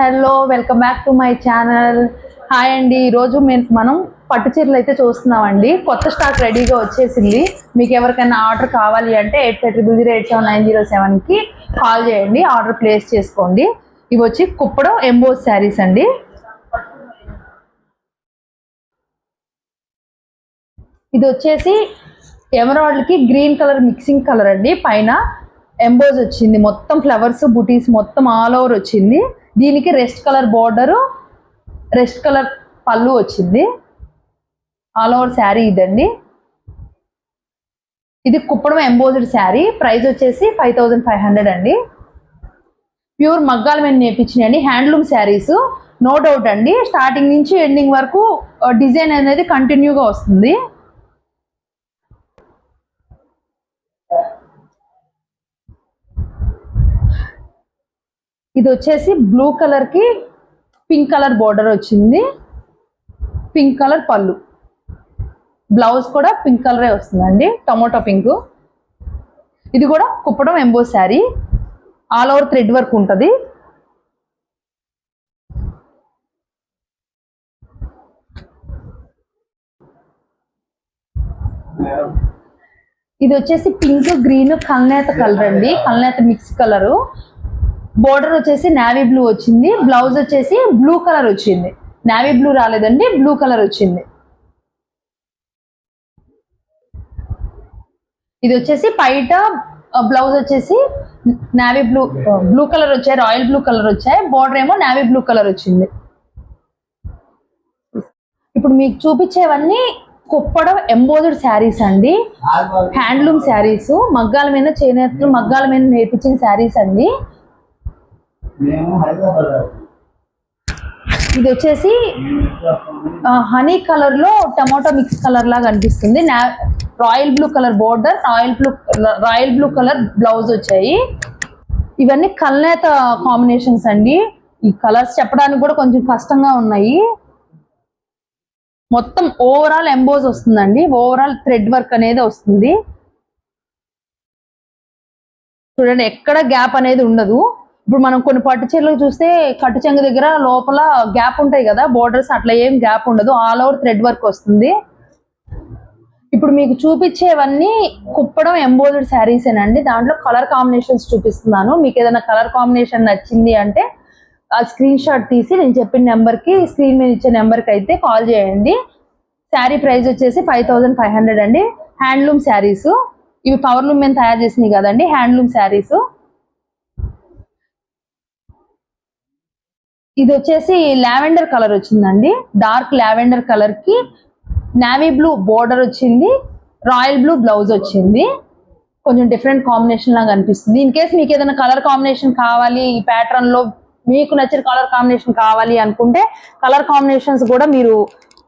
Hello welcome back to my channel. Hi అండి. ఈరోజు మేము మనం పట్టు చీరలు అయితే చూస్తున్నామండి. కొత్త స్టాక్ రెడీగా వచ్చేసింది. మీకు ఎవరికైనా ఆర్డర్ కావాలి అంటే eight thirty zero eight seven nine zero సెవెన్కి కాల్ చేయండి. ఆర్డర్ ప్లేస్ చేసుకోండి. ఇవి వచ్చి కుప్పడం ఎంబోస్ శారీస్ అండి. ఇది వచ్చేసి ఎమరాల్డ్కి గ్రీన్ కలర్ మిక్సింగ్ కలర్ అండి. పైన ఎంబోజ్ వచ్చింది. మొత్తం ఫ్లవర్స్ బుటీస్ మొత్తం ఆల్ ఓవర్ వచ్చింది. దీనికి rest colour border rest colour పళ్ళు వచ్చింది. ఆల్ ఓవర్ శారీ ఇదండి. ఇది కుప్పడం ఎంబోజ్డ్ శారీ ప్రైస్ వచ్చేసి ఫైవ్ థౌజండ్ ఫైవ్ హండ్రెడ్ అండి. ప్యూర్ మగ్గాల మేము నేర్పించినాయండి. హ్యాండ్లూమ్ శారీస్ నో డౌట్ అండి. స్టార్టింగ్ నుంచి ఎండింగ్ వరకు uh, డిజైన్ అనేది కంటిన్యూగా వస్తుంది. ఇది వచ్చేసి బ్లూ కలర్కి పింక్ కలర్ బోర్డర్ వచ్చింది. పింక్ కలర్ పళ్ళు. బ్లౌజ్ కూడా పింక్ కలరే వస్తుందండి. Tomato pink. ఇది కూడా Kuppadam emboss sari. All over thread work ఉంటుంది. ఇది వచ్చేసి పింక్ గ్రీన్ కల్నేత కలర్ అండి. కల్నేత మిక్స్ కలరు. బోర్డర్ వచ్చేసి నావీ బ్లూ వచ్చింది. బ్లౌజ్ వచ్చేసి బ్లూ కలర్ వచ్చింది. నావీ బ్లూ రాలేదండి బ్లూ కలర్ వచ్చింది. ఇది వచ్చేసి పైట బ్లౌజ్ వచ్చేసి నావీ బ్లూ బ్లూ కలర్ వచ్చాయి రాయల్ బ్లూ కలర్ వచ్చాయి. బోర్డర్ ఏమో నావీ బ్లూ కలర్ వచ్చింది. ఇప్పుడు మీకు చూపించేవన్నీ కుప్పడం ఎంబోజర్డ్ శారీస్ అండి. హ్యాండ్లూమ్ శారీస్ మగ్గాల మీద చేనేతలు మగ్గాల మీద నేర్పించిన శారీస్ అండి. ఇది వచ్చేసి హనీ కలర్లో టమాటో మిక్స్ కలర్ లాగా అనిపిస్తుంది. Royal blue colour border royal blue royal blue colour blouse వచ్చాయి. ఇవన్నీ కల్నేత కాంబినేషన్స్ అండి. ఈ కలర్స్ చెప్పడానికి కూడా కొంచెం కష్టంగా ఉన్నాయి. మొత్తం ఓవరాల్ ఎంబోజ్ వస్తుందండి. ఓవరాల్ థ్రెడ్ వర్క్ అనేది వస్తుంది. చూడండి ఎక్కడ గ్యాప్ అనేది ఉండదు. ఇప్పుడు మనం కొన్ని పట్టు చీరలు చూస్తే కట్టు చెంగు దగ్గర లోపల గ్యాప్ ఉంటాయి కదా బోర్డర్స్ అట్లా ఏం గ్యాప్ ఉండదు. ఆల్ ఓవర్ థ్రెడ్ వర్క్ వస్తుంది. ఇప్పుడు మీకు చూపించేవన్నీ కుప్పడం ఎంబోజ్డ్ శారీస్ అండి దాంట్లో కలర్ కాంబినేషన్స్ చూపిస్తున్నాను. మీకు ఏదైనా కలర్ కాంబినేషన్ నచ్చింది అంటే ఆ స్క్రీన్ షాట్ తీసి నేను చెప్పిన నెంబర్కి స్క్రీన్ మీద ఇచ్చే నెంబర్కి అయితే కాల్ చేయండి. శారీ ప్రైస్ వచ్చేసి ఫైవ్ థౌజండ్ ఫైవ్ హండ్రెడ్ అండి. హ్యాండ్లూమ్ శారీస్ ఇవి పవర్లూమ్ మేము తయారు చేసినాయి కదండి హ్యాండ్లూమ్ శారీస్ ఇది వచ్చేసి లావెండర్ కలర్ వచ్చిందండి. డార్క్ లావెండర్ కలర్కి నావీ బ్లూ బోర్డర్ వచ్చింది. రాయల్ బ్లూ బ్లౌజ్ వచ్చింది. కొంచెం డిఫరెంట్ కాంబినేషన్ లాగా అనిపిస్తుంది. ఇన్ కేస్ మీకు ఏదైనా కలర్ కాంబినేషన్ కావాలి ఈ ప్యాటర్న్లో మీకు నచ్చిన కలర్ కాంబినేషన్ కావాలి అనుకుంటే కలర్ కాంబినేషన్స్ కూడా మీరు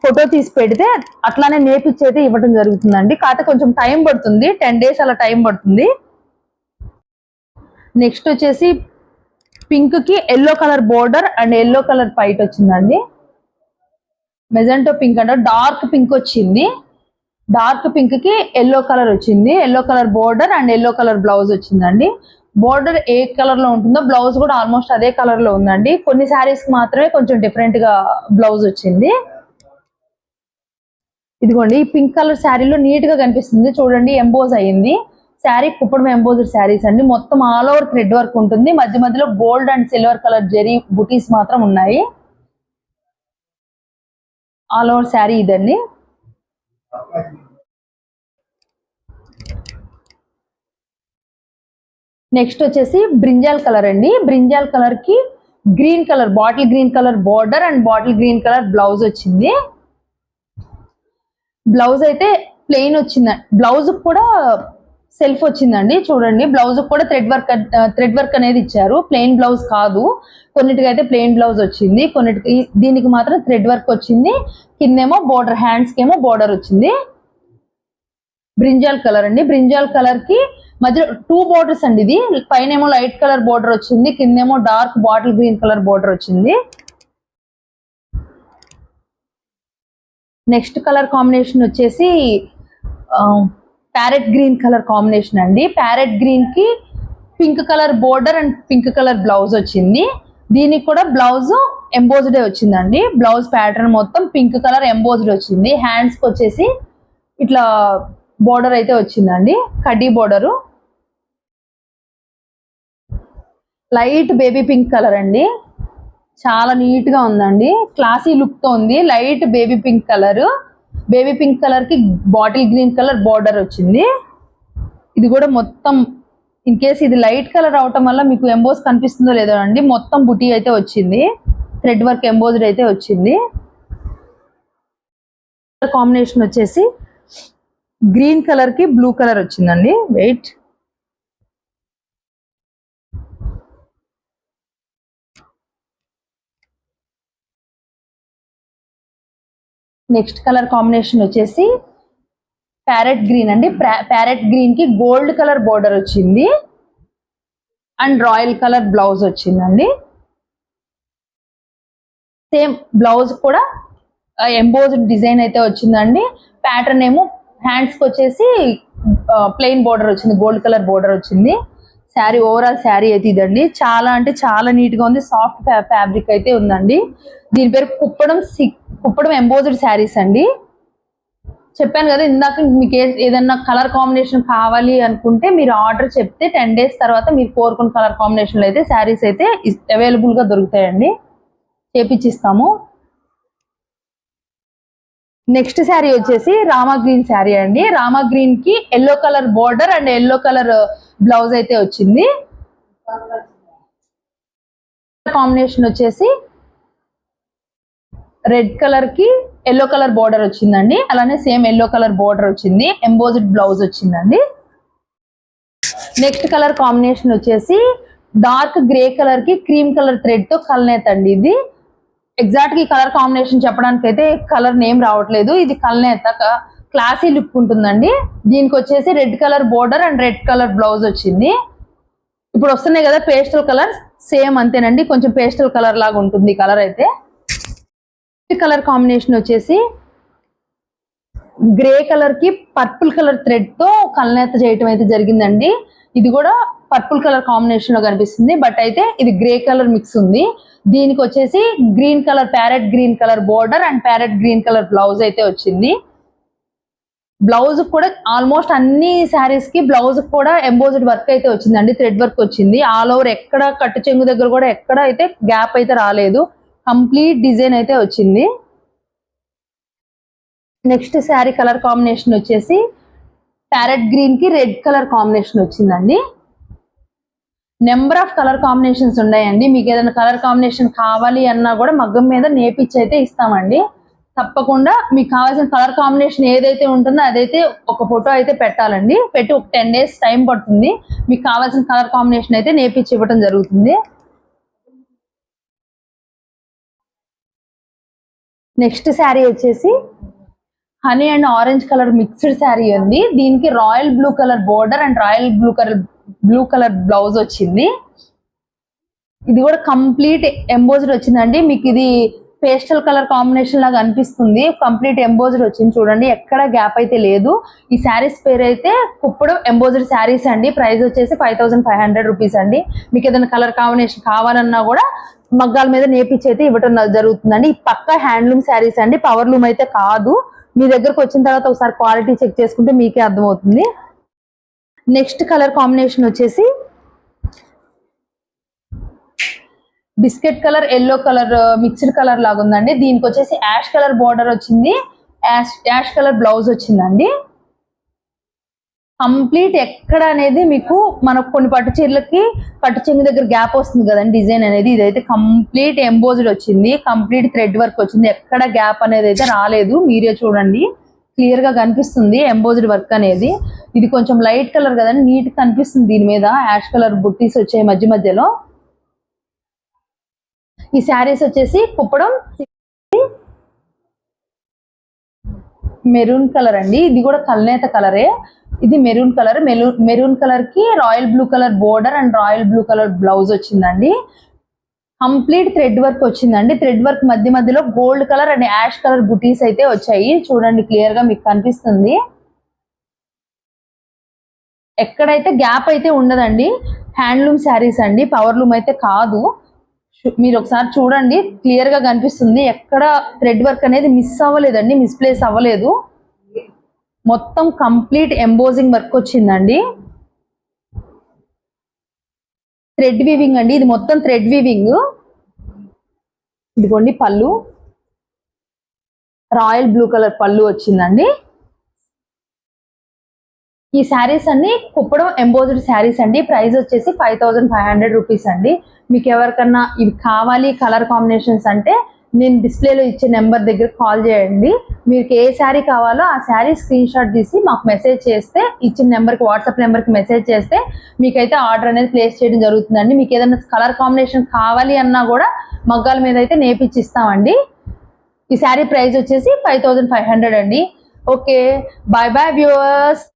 ఫోటో తీసి పెడితే అట్లానే నేర్పించేది ఇవ్వడం జరుగుతుందండి. కాకపోతే కొంచెం టైం పడుతుంది. టెన్ డేస్ అలా టైం పడుతుంది. నెక్స్ట్ వచ్చేసి పింక్కి yellow colour border and yellow colour పైట్ వచ్చిందండి. మెజెంటో పింక్ అంటే. డార్క్ పింక్ వచ్చింది. డార్క్ పింక్కి ఎల్లో కలర్ వచ్చింది. Yellow colour border and yellow colour blouse వచ్చిందండి. బోర్డర్ ఏ కలర్లో ఉంటుందో బ్లౌజ్ కూడా ఆల్మోస్ట్ అదే కలర్లో ఉందండి. కొన్ని శారీస్ మాత్రమే కొంచెం డిఫరెంట్గా బ్లౌజ్ వచ్చింది. ఇదిగోండి ఈ పింక్ కలర్ శారీలో నీట్గా కనిపిస్తుంది. చూడండి ఎంబోజ్ అయ్యింది. శారీ కుప్పడం ఎంబోజర్ శారీస్ అండి. మొత్తం ఆల్ ఓవర్ థ్రెడ్ వర్క్ ఉంటుంది. మధ్య మధ్యలో gold and silver colour zari butis మాత్రం ఉన్నాయి. ఆల్ ఓవర్ శారీ ఇదండి. నెక్స్ట్ వచ్చేసి బ్రింజాల్ కలర్ అండి. బ్రింజాల్ కలర్కి green colour bottle green colour border and bottle green colour blouse వచ్చింది. బ్లౌజ్ అయితే ప్లెయిన్ వచ్చింది. బ్లౌజ్ కూడా సెల్ఫ్ వచ్చిందండి. చూడండి బ్లౌజ్ కూడా థ్రెడ్ వర్క్ థ్రెడ్ వర్క్ అనేది ఇచ్చారు. ప్లెయిన్ బ్లౌజ్ కాదు. కొన్నిటికి అయితే ప్లెయిన్ బ్లౌజ్ వచ్చింది. కొన్నిటికి దీనికి మాత్రం థ్రెడ్ వర్క్ వచ్చింది. కిందేమో బోర్డర్ హ్యాండ్స్కి ఏమో బోర్డర్ వచ్చింది. బ్రింజాల్ కలర్ అండి. బ్రింజాల్ కలర్కి మధ్య టూ బోర్డర్స్ అండి ఇది పైన ఏమో లైట్ కలర్ బోర్డర్ వచ్చింది. కిందేమో dark bottle green colour border వచ్చింది. నెక్స్ట్ కలర్ కాంబినేషన్ వచ్చేసి ప్యారెట్ గ్రీన్ కలర్ కాంబినేషన్ అండి. ప్యారెట్ గ్రీన్కి pink colour border and pink colour blouse వచ్చింది. దీనికి కూడా బ్లౌజ్ ఎంబోజ్డే వచ్చిందండి. బ్లౌజ్ ప్యాటర్న్ మొత్తం పింక్ కలర్ ఎంబోజ్డ్ వచ్చింది. హ్యాండ్స్కి వచ్చేసి ఇట్లా బోర్డర్ అయితే వచ్చిందండి. కడ్డీ border. Light baby pink colour అండి. చాలా నీట్గా ఉందండి. క్లాసీ లుక్తో ఉంది. Light baby pink colour. Baby pink కలర్కి బాటిల్ గ్రీన్ కలర్ బార్డర్ వచ్చింది. ఇది కూడా మొత్తం ఇన్ కేస్ ఇది లైట్ కలర్ అవటం వల్ల మీకు ఎంబోస్ కనిపిస్తుందో లేదో అండి మొత్తం బుటీ అయితే వచ్చింది. థ్రెడ్ వర్క్ ఎంబోజ్డ్ అయితే వచ్చింది. కాంబినేషన్ వచ్చేసి గ్రీన్ కలర్కి బ్లూ కలర్ వచ్చిందండి. వెయిట్. నెక్స్ట్ కలర్ కాంబినేషన్ వచ్చేసి ప్యారెట్ గ్రీన్ అండి. ప్యారెట్ గ్రీన్కి గోల్డ్ కలర్ బోర్డర్ వచ్చింది. అండ్ రాయల్ కలర్ బ్లౌజ్ వచ్చిందండి. సేమ్ బ్లౌజ్ కూడా ఎంబోజ్డ్ డిజైన్ అయితే వచ్చిందండి. ప్యాటర్న్ ఏమో హ్యాండ్స్కి వచ్చేసి ప్లెయిన్ బోర్డర్ వచ్చింది. గోల్డ్ కలర్ బోర్డర్ వచ్చింది. శారీ ఓవరాల్ శారీ అయితే ఇదండి. చాలా అంటే చాలా నీట్గా ఉంది. సాఫ్ట్ ఫ్యాబ్రిక్ అయితే ఉందండి. దీని పేరు కుప్పడం సి- కుప్పడం ఎంబోజ్డ్ శారీస్ అండి. చెప్పాను కదా ఇందాక మీకు ఏదన్నా కలర్ కాంబినేషన్ కావాలి అనుకుంటే మీరు ఆర్డర్ చెప్తే టెన్ డేస్ తర్వాత మీరు కోరుకున్న కలర్ కాంబినేషన్లో అయితే శారీస్ అయితే అవైలబుల్గా దొరుకుతాయండి. చేపించిస్తాము నెక్స్ట్ శారీ వచ్చేసి రామా గ్రీన్ శారీ అండి. రామా గ్రీన్కి yellow colour border and yellow colour blouse అయితే వచ్చింది. కాంబినేషన్ వచ్చేసి రెడ్ కలర్కి ఎల్లో కలర్ బోర్డర్ వచ్చిందండి. అలానే సేమ్ ఎల్లో కలర్ బోర్డర్ వచ్చింది. ఎంబోజిడ్ బ్లౌజ్ వచ్చిందండి. నెక్స్ట్ కలర్ కాంబినేషన్ వచ్చేసి డార్క్ గ్రే కలర్కి క్రీమ్ కలర్ థ్రెడ్తో కల్నేత్ అండి ఇది. ఎగ్జాక్ట్గా ఈ కలర్ కాంబినేషన్ చెప్పడానికి అయితే కలర్ నేమ్ రావట్లేదు. ఇది కల్నేత క్లాసీ లుక్ ఉంటుందండి. దీనికి వచ్చేసి red colour border and red colour blouse వచ్చింది. ఇప్పుడు వస్తున్నాయి కదా పేస్టల్ కలర్ సేమ్ అంతేనండి. కొంచెం పేస్టల్ కలర్ లాగా ఉంటుంది కలర్ అయితే. కలర్ కాంబినేషన్ వచ్చేసి గ్రే కలర్కి పర్పుల్ కలర్ థ్రెడ్తో కలనేత చేయటం అయితే జరిగిందండి. ఇది కూడా పర్పుల్ కలర్ కాంబినేషన్లో కనిపిస్తుంది. బట్ అయితే ఇది గ్రే కలర్ మిక్స్ ఉంది. దీనికి వచ్చేసి green colour parrot green colour border and parrot green colour blouse అయితే వచ్చింది. బ్లౌజ్ కూడా ఆల్మోస్ట్ అన్ని శారీస్కి బ్లౌజ్ కూడా ఎంబోజ్డ్ వర్క్ అయితే వచ్చిందండి. థ్రెడ్ వర్క్ వచ్చింది. ఆల్ ఓవర్ ఎక్కడ కట్టు చెంగు దగ్గర కూడా ఎక్కడ అయితే గ్యాప్ అయితే రాలేదు. కంప్లీట్ డిజైన్ అయితే వచ్చింది. నెక్స్ట్ శారీ కలర్ కాంబినేషన్ వచ్చేసి ప్యారెట్ గ్రీన్కి రెడ్ కలర్ కాంబినేషన్ వచ్చిందండి. నెంబర్ ఆఫ్ కలర్ కాంబినేషన్స్ ఉన్నాయండి. మీకు ఏదైనా కలర్ కాంబినేషన్ కావాలి అన్నా కూడా మగ్గం మీద నేపిచ్చి అయితే ఇస్తామండి. తప్పకుండా మీకు కావాల్సిన కలర్ కాంబినేషన్ ఏదైతే ఉంటుందో అదైతే ఒక ఫోటో అయితే పెట్టాలండి. పెట్టి ఒక టెన్ డేస్ టైం పడుతుంది. మీకు కావాల్సిన కలర్ కాంబినేషన్ అయితే నేర్పించి ఇవ్వడం జరుగుతుంది. నెక్స్ట్ శారీ వచ్చేసి honey and orange colour mixed sari ఉంది దీనికి royal blue colour border and royal blue colour blue colour blouse వచ్చింది. ఇది కూడా కంప్లీట్ ఎంబోజ్డ్ వచ్చిందండి. మీకు ఇది పేస్టల్ కలర్ కాంబినేషన్ లాగా అనిపిస్తుంది. కంప్లీట్ ఎంబోజ్డ్ వచ్చింది చూడండి. ఎక్కడ గ్యాప్ అయితే లేదు. ఈ శారీస్ పేరు అయితే కుప్పుడు ఎంబోజ్డ్ శారీస్ అండి. ప్రైస్ వచ్చేసి five thousand five hundred rupees అండి. మీకు ఏదైనా కలర్ కాంబినేషన్ కావాలన్నా కూడా మగ్గాల మీద నేపించి అయితే ఇవ్వటం జరుగుతుందండి. ఈ పక్క హ్యాండ్లూమ్ శారీస్ అండి. పవర్ లూమ్ అయితే కాదు. మీ దగ్గరకు వచ్చిన తర్వాత ఒకసారి క్వాలిటీ చెక్ చేసుకుంటే మీకే అర్థమవుతుంది. నెక్స్ట్ కలర్ కాంబినేషన్ వచ్చేసి biscuit colour yellow colour mixed colour లాగా ఉందండి. దీనికి వచ్చేసి యాష్ కలర్ బార్డర్ వచ్చింది. యాష్ యాష్ కలర్ బ్లౌజ్ వచ్చిందండి. కంప్లీట్ ఎక్కడ అనేది మీకు మనకు కొన్ని పట్టు చీరలకి పట్టు చెంగు దగ్గర గ్యాప్ వస్తుంది కదండి డిజైన్ అనేది. ఇదైతే కంప్లీట్ ఎంబోజ్డ్ వచ్చింది. కంప్లీట్ థ్రెడ్ వర్క్ వచ్చింది. ఎక్కడ గ్యాప్ అనేది అయితే రాలేదు. మీరే చూడండి. క్లియర్గా కనిపిస్తుంది ఎంబోజ్డ్ వర్క్ అనేది. ఇది కొంచెం లైట్ కలర్ కదండి నీట్ కనిపిస్తుంది దీని మీద. యాష్ కలర్ బుట్టీస్ వచ్చాయి మధ్య మధ్యలో. ఈ శారీస్ వచ్చేసి కుప్పడం మెరూన్ కలర్ అండి. ఇది కూడా కల్నేత కలరే. ఇది మెరూన్ కలర్. మెరూన్ మెరూన్ కలర్కి royal blue colour border and royal blue colour blouse వచ్చిందండి. కంప్లీట్ థ్రెడ్ వర్క్ వచ్చిందండి. థ్రెడ్ వర్క్ మధ్య మధ్యలో gold colour and ash colour butis అయితే వచ్చాయి. చూడండి క్లియర్గా మీకు కనిపిస్తుంది. ఎక్కడైతే గ్యాప్ అయితే ఉండదండి హ్యాండ్లూమ్ శారీస్ అండి పవర్లూమ్ అయితే కాదు. మీరు ఒకసారి చూడండి క్లియర్గా కనిపిస్తుంది. ఎక్కడ థ్రెడ్ వర్క్ అనేది మిస్ అవ్వలేదండి మిస్ప్లేస్ అవ్వలేదు. మొత్తం కంప్లీట్ ఎంబోజింగ్ వర్క్ వచ్చిందండి. థ్రెడ్ వీవింగ్ అండి. ఇది మొత్తం థ్రెడ్ వీవింగ్. ఇదిగోండి పళ్ళు. రాయల్ బ్లూ కలర్ పళ్ళు వచ్చిందండి. ఈ శారీస్ అన్ని కుప్పడం ఎంబోజ్డ్ శారీస్ అండి. ప్రైస్ వచ్చేసి five thousand five hundred rupees అండి. మీకు ఎవరికన్నా ఇవి కావాలి కలర్ కాంబినేషన్స్ అంటే నేను డిస్ప్లేలో ఇచ్చే నెంబర్ దగ్గర కాల్ చేయండి. మీకు ఏ శారీ కావాలో ఆ శారీ స్క్రీన్ షాట్ తీసి మాకు మెసేజ్ చేస్తే ఇచ్చిన నెంబర్కి వాట్సాప్ నెంబర్కి మెసేజ్ చేస్తే మీకైతే ఆర్డర్ అనేది ప్లేస్ చేయడం జరుగుతుందండి. మీకు ఏదైనా కలర్ కాంబినేషన్ కావాలి అన్నా కూడా మగ్గాల మీద అయితే నేర్పించి ఇస్తామండి ఈ శారీ ప్రైస్ వచ్చేసి ఫైవ్ థౌజండ్ ఫైవ్ హండ్రెడ్ అండి. Okay bye bye viewers.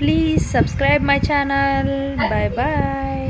Please subscribe my channel bye bye